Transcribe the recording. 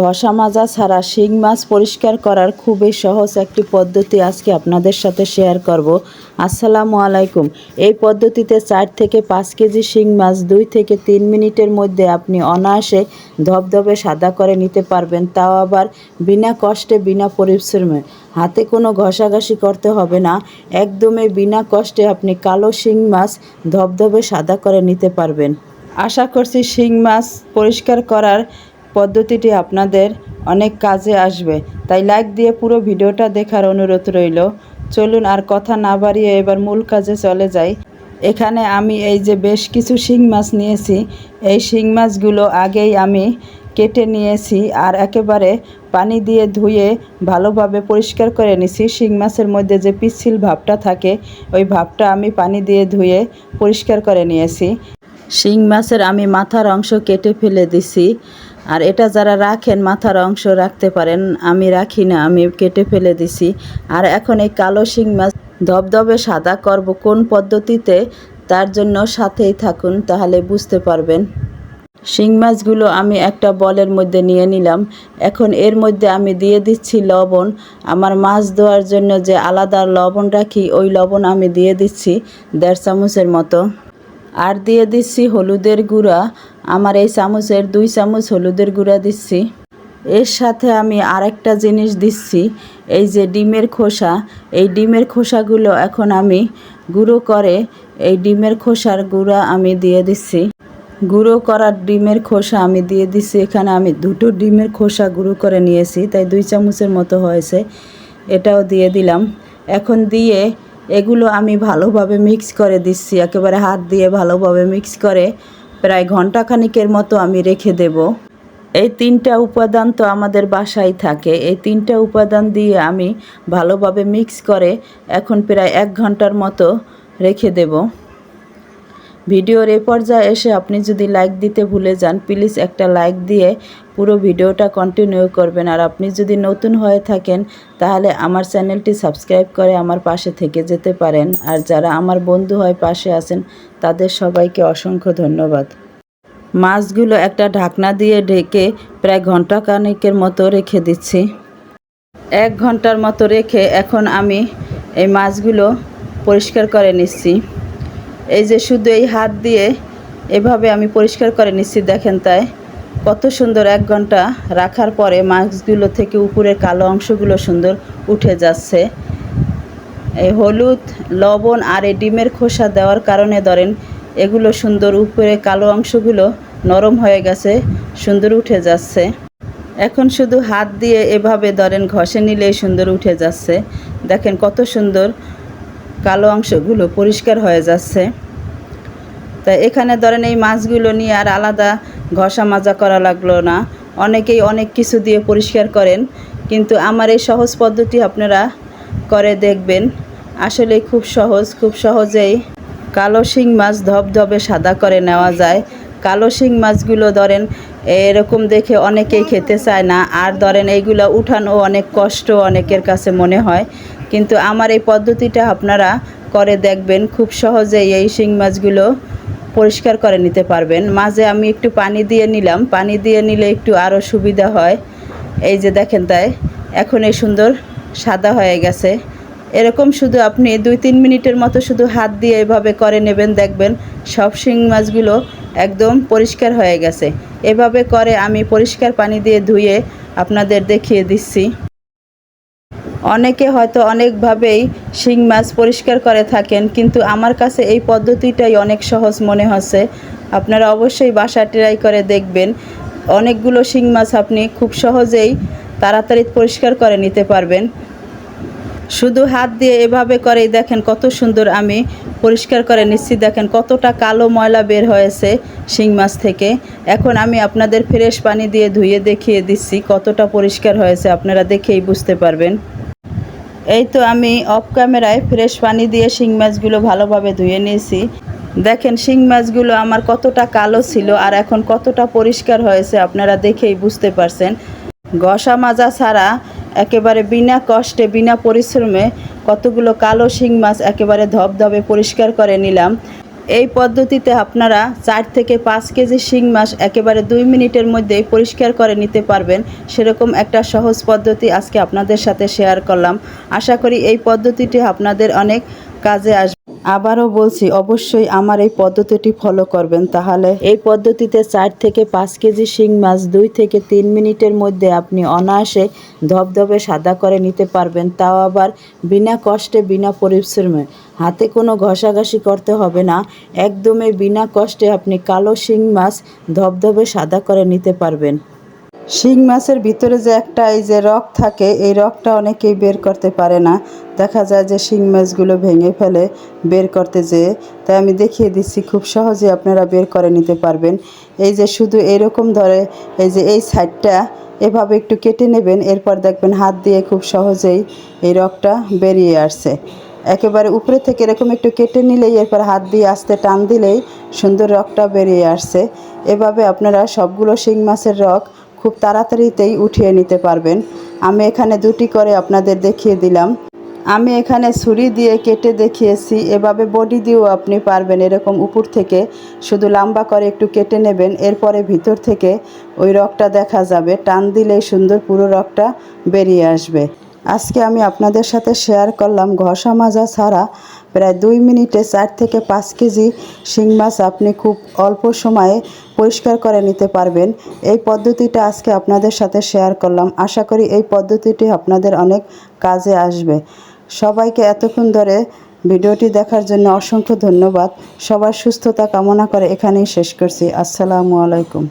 ঘষা মাজা ছাড়া শিং মাছ পরিষ্কার করার খুবই সহজ একটি পদ্ধতি আজকে আপনাদের সাথে শেয়ার করব। আসসালামু আলাইকুম। এই পদ্ধতিতে চার থেকে পাঁচ কেজি শিং মাছ দুই থেকে তিন মিনিটের মধ্যে আপনি অনায়াসে ধবধবে সাদা করে নিতে পারবেন, তাও আবার বিনা কষ্টে, বিনা পরিশ্রমে। হাতে কোনো ঘষাঘষি করতে হবে না, একদমই বিনা কষ্টে আপনি কালো শিং মাছ ধবধবে সাদা করে নিতে পারবেন। আশা করছি শিং মাছ পরিষ্কার করার পদ্ধতিটি আপনাদের অনেক কাজে আসবে। তাই লাইক দিয়ে পুরো ভিডিওটা দেখার অনুরোধ রইল। চলুন আর কথা না বাড়িয়ে এবার মূল কাজে চলে যাই। এখানে আমি এই যে বেশ কিছু শিং মাছ নিয়েছি। এই শিং মাছগুলো আগেই আমি কেটে নিয়েছি আর একেবারে পানি দিয়ে ধুয়ে ভালোভাবে পরিষ্কার করে নিছি। শিং মাছের মধ্যে যে পিচ্ছিল ভাবটা থাকে, ওই ভাবটা আমি পানি দিয়ে ধুয়ে পরিষ্কার করে নিয়েছি। শিং মাছের আমি মাথার অংশ কেটে ফেলে দিছি। আর এটা যারা রাখেন, মাথার অংশ রাখতে পারেন, আমি রাখি না, আমি কেটে ফেলে দিছি। আর এখন এই কালো শিং মাছ ধবধবে সাদা করব, কোন পদ্ধতিতে? তার জন্য সাথেই থাকুন, তাহলে বুঝতে পারবেন। শিং মাছগুলো আমি একটা বলের মধ্যে নিয়ে নিলাম। এখন এর মধ্যে আমি দিয়ে দিচ্ছি লবণ। আমার মাছ ধোয়ার জন্য যে আলাদা লবণ রাখি, ওই লবণ আমি দিয়ে দিচ্ছি দেড় চামচের মতো। আর দিয়ে দিচ্ছি হলুদের গুঁড়া। আমার এই চামচের দুই চামচ হলুদের গুঁড়া দিচ্ছি। এর সাথে আমি আরেকটা জিনিস দিচ্ছি, এই যে ডিমের খোসা। এই ডিমের খোসাগুলো এখন আমি গুঁড়ো করে এই ডিমের খোসার গুঁড়া আমি দিয়ে দিচ্ছি। গুঁড়ো করার ডিমের খোসা আমি দিয়ে দিচ্ছি। এখানে আমি দুটো ডিমের খোসা গুঁড়ো করে নিয়েছি, তাই দুই চামচের মতো হয়েছে। এটাও দিয়ে দিলাম। এখন দিয়ে এগুলো আমি ভালোভাবে মিক্স করে দিচ্ছি, একেবারে হাত দিয়ে ভালোভাবে মিক্স করে। প্রায় ঘন্টাখানিকের মতো আমি রেখে দেব। এই তিনটা উপাদান তো আমাদের বাসায় থাকে। এই তিনটা উপাদান দিয়ে আমি ভালোভাবে মিক্স করে এখন প্রায় এক ঘণ্টার মতো রেখে দেব। ভিডিওর এ পর্যায়ে এসে আপনি যদি লাইক দিতে ভুলে যান প্লিজ একটা লাইক দিয়ে পুরো ভিডিওটা কন্টিনিউ করবেন। আর আপনি যদি নতুন হয়ে থাকেন, তাহলে আমার চ্যানেলটি সাবস্ক্রাইব করে আমার পাশে থেকে যেতে পারেন। আর যারা আমার বন্ধু হয় পাশে আছেন, তাদের সবাইকে অসংখ্য ধন্যবাদ। মাছগুলো একটা ঢাকনা দিয়ে ঢেকে প্রায় ঘণ্টা কানেকের মতো রেখে দিচ্ছি। এক ঘণ্টার মতো রেখে এখন আমি এই মাছগুলো পরিষ্কার করে নিচ্ছি। এই যে শুধু এই হাত দিয়ে এভাবে আমি পরিষ্কার করে নিচ্ছি, দেখেন তাই। কত সুন্দর এক ঘণ্টা রাখার পরে মাছগুলো থেকে উপরের কালো অংশগুলো সুন্দর উঠে যাচ্ছে। এই হলুদ, লবণ আর এই ডিমের খোসা দেওয়ার কারণে ধরেন এগুলো সুন্দর উপরে কালো অংশগুলো নরম হয়ে গেছে, সুন্দর উঠে যাচ্ছে। এখন শুধু হাত দিয়ে এভাবে ধরেন ঘষে নিলেই সুন্দর উঠে যাচ্ছে। দেখেন কত সুন্দর কালো অংশগুলো পরিষ্কার হয়ে যাচ্ছে। তা এখানে ধরেন এই মাছগুলো নিয়ে আর আলাদা ঘষা মাজা করা লাগল না। অনেকেই অনেক কিছু দিয়ে পরিষ্কার করেন, কিন্তু আমার এই সহজ পদ্ধতি আপনারা করে দেখবেন। আসলে খুব সহজ, খুব সহজেই কালো শিং মাছ ধবধবে সাদা করে নেওয়া যায়। কালো শিং মাছগুলো ধরেন এরকম দেখে অনেকেই খেতে চায় না। আর ধরেন এইগুলো উঠানো অনেক কষ্ট অনেকের কাছে মনে হয়। কিন্তু আমার এই পদ্ধতিটা আপনারা করে দেখবেন, খুব সহজেই এই শিং মাছগুলো পরিষ্কার করে নিতে পারবেন। মাঝে আমি একটু পানি দিয়ে নিলাম, পানি দিয়ে নিলে একটু আরও সুবিধা হয়। এই যে দেখেন তাই এখন এই সুন্দর সাদা হয়ে গেছে। এরকম শুধু আপনি দুই তিন মিনিটের মতো শুধু হাত দিয়ে এভাবে করে নেবেন, দেখবেন সব শিং মাছগুলো একদম পরিষ্কার হয়ে গেছে। এভাবে করে আমি পরিষ্কার পানি দিয়ে ধুয়ে আপনাদের দেখিয়ে দিচ্ছি। অনেকে হয়তো অনেকভাবেই শিং মাছ পরিষ্কার করে থাকেন, কিন্তু আমার কাছে এই পদ্ধতিটাই অনেক সহজ মনে হচ্ছে। আপনারা অবশ্যই বাসা ট্রাই করে দেখবেন। অনেকগুলো শিং মাছ আপনি খুব সহজেই তাড়াতাড়ি পরিষ্কার করে নিতে পারবেন। শুধু হাত দিয়ে এভাবে করেই দেখেন কত সুন্দর আমি পরিষ্কার করে নিচ্ছি। দেখেন কতটা কালো ময়লা বের হয়েছে শিং মাছ থেকে। এখন আমি আপনাদের ফ্রেশ পানি দিয়ে ধুয়ে দেখিয়ে দিচ্ছি কতটা পরিষ্কার হয়েছে। আপনারা দেখেই বুঝতে পারবেন। এই তো আমি অফ ক্যামেরায় ফ্রেশ পানি দিয়ে শিং মাছগুলো ভালোভাবে ধুয়ে নিয়েছি। দেখেন, শিং মাছগুলো আমার কতটা কালো ছিল আর এখন কতটা পরিষ্কার হয়েছে আপনারা দেখেই বুঝতে পারছেন। ঘষা মাজা ছাড়া একেবারে বিনা কষ্টে, বিনা পরিশ্রমে কতগুলো কালো শিং মাছ একেবারে ধবধবে পরিষ্কার করে নিলাম। এই পদ্ধতিতে আপনারা চার থেকে পাঁচ কেজি শিং মাছ একেবারে দুই মিনিটের মধ্যে পরিষ্কার করে নিতে পারবেন। সেরকম একটা সহজ পদ্ধতি আজকে আপনাদের সাথে শেয়ার করলাম। আশা করি এই পদ্ধতিটি আপনাদের অনেক কাজে আসবে আবারও বলছি, অবশ্যই আমার এই পদ্ধতিটি ফলো করবেন। তাহলে এই পদ্ধতিতে চার থেকে পাঁচ কেজি শিং মাছ দুই থেকে তিন মিনিটের মধ্যে আপনি অনায়াসে ধবধবে সাদা করে নিতে পারবেন। তাও আবার বিনা কষ্টে, বিনা পরিশ্রমে। হাতে কোনো ঘষাঘষি করতে হবে না। একদমই বিনা কষ্টে আপনি কালো শিং মাছ ধবধবে সাদা করে নিতে পারবেন। শিং মাছের ভিতরে যে একটা এই যে রক থাকে, এই রকটা অনেকেই বের করতে পারে না। দেখা যায় যে শিং মাছগুলো ভেঙে ফেলে বের করতে যেয়ে। তাই আমি দেখিয়ে দিচ্ছি, খুব সহজে আপনারা বের করে নিতে পারবেন। এই যে শুধু এরকম ধরে, এই যে এই সাইডটা এভাবে একটু কেটে নেবেন, এরপর দেখবেন হাত দিয়ে খুব সহজেই এই রকটা বেরিয়ে আসছে। একেবারে উপরে থেকে এরকম একটু কেটে নিলেই, এরপর হাত দিয়ে আস্তে টান দিলেই সুন্দর রকটা বেরিয়ে আসছে। এভাবে আপনারা সবগুলো শিং মাছের রক খুব তাড়াতাড়িতেই উঠিয়ে নিতে পারবেন। আমি এখানে দুটি করে আপনাদের দেখিয়ে দিলাম। আমি এখানে ছুরি দিয়ে কেটে দেখিয়েছি। এভাবে বডি দিয়েও আপনি পারবেন এরকম উপর থেকে শুধু লম্বা করে একটু কেটে নেবেন। এরপরে ভিতর থেকে ওই রকটা দেখা যাবে। টান দিলেই সুন্দর পুরো রকটা বেরিয়ে আসবে। আজকে আমি আপনাদের সাথে শেয়ার করলাম ঘষা মাজা ছাড়া প্রায় দুই মিনিটে চার থেকে পাঁচ কেজি শিং মাছ আপনি খুব অল্প সময়ে পরিষ্কার করে নিতে পারবেন। এই পদ্ধতিটা আজকে আপনাদের সাথে শেয়ার করলাম। আশা করি এই পদ্ধতিটি আপনাদের অনেক কাজে আসবে। সবাইকে এতক্ষণ ধরে ভিডিওটি দেখার জন্য অসংখ্য ধন্যবাদ। সবার সুস্থতা কামনা করে এখানেই শেষ করছি। আসসালামু আলাইকুম।